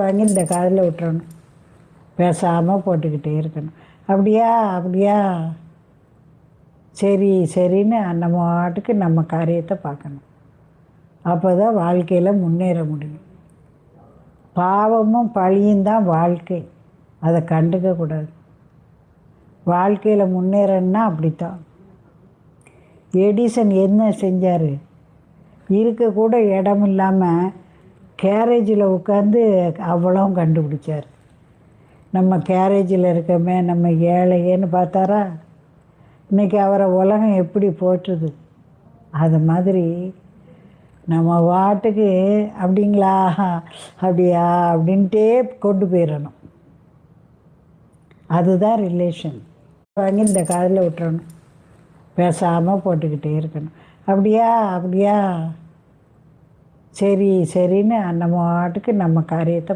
வாங்கி இந்த காதில் விட்டுறணும். பேசாமல் போட்டுக்கிட்டே இருக்கணும். அப்படியா அப்படியா? சரி சரின்னு நம்ம பாட்டுக்கு நம்ம காரியத்தை பார்க்கணும். அப்போ தான் வாழ்க்கையில் முன்னேற முடியும். பாவமும் பழியும் தான் வாழ்க்கை. அதை கண்டுக்க கூடாது. வாழ்க்கையில் முன்னேறன்னா அப்படித்தான். எடிசன் என்ன செஞ்சார்? இருக்கக்கூட இடம் இல்லாமல் கேரேஜில் உட்காந்து அவ்வளவும் கண்டுபிடிச்சார். நம்ம கேரேஜில் இருக்கமே நம்ம ஏழையேன்னு பார்த்தாரா? இன்றைக்கி அவரை உலகம் எப்படி போட்டுது அது மாதிரி நம்ம வாட்டுக்கு அப்படிங்களா அப்படியா அப்படின்ட்டே கொண்டு போயிடணும். அதுதான் ரிலேஷன் வாங்கி இந்த காதில் விட்டுறணும். பேசாமல் போட்டுக்கிட்டே இருக்கணும். அப்படியா அப்படியா? சரி சரின்னு நம்ம பாட்டுக்கு நம்ம காரியத்தை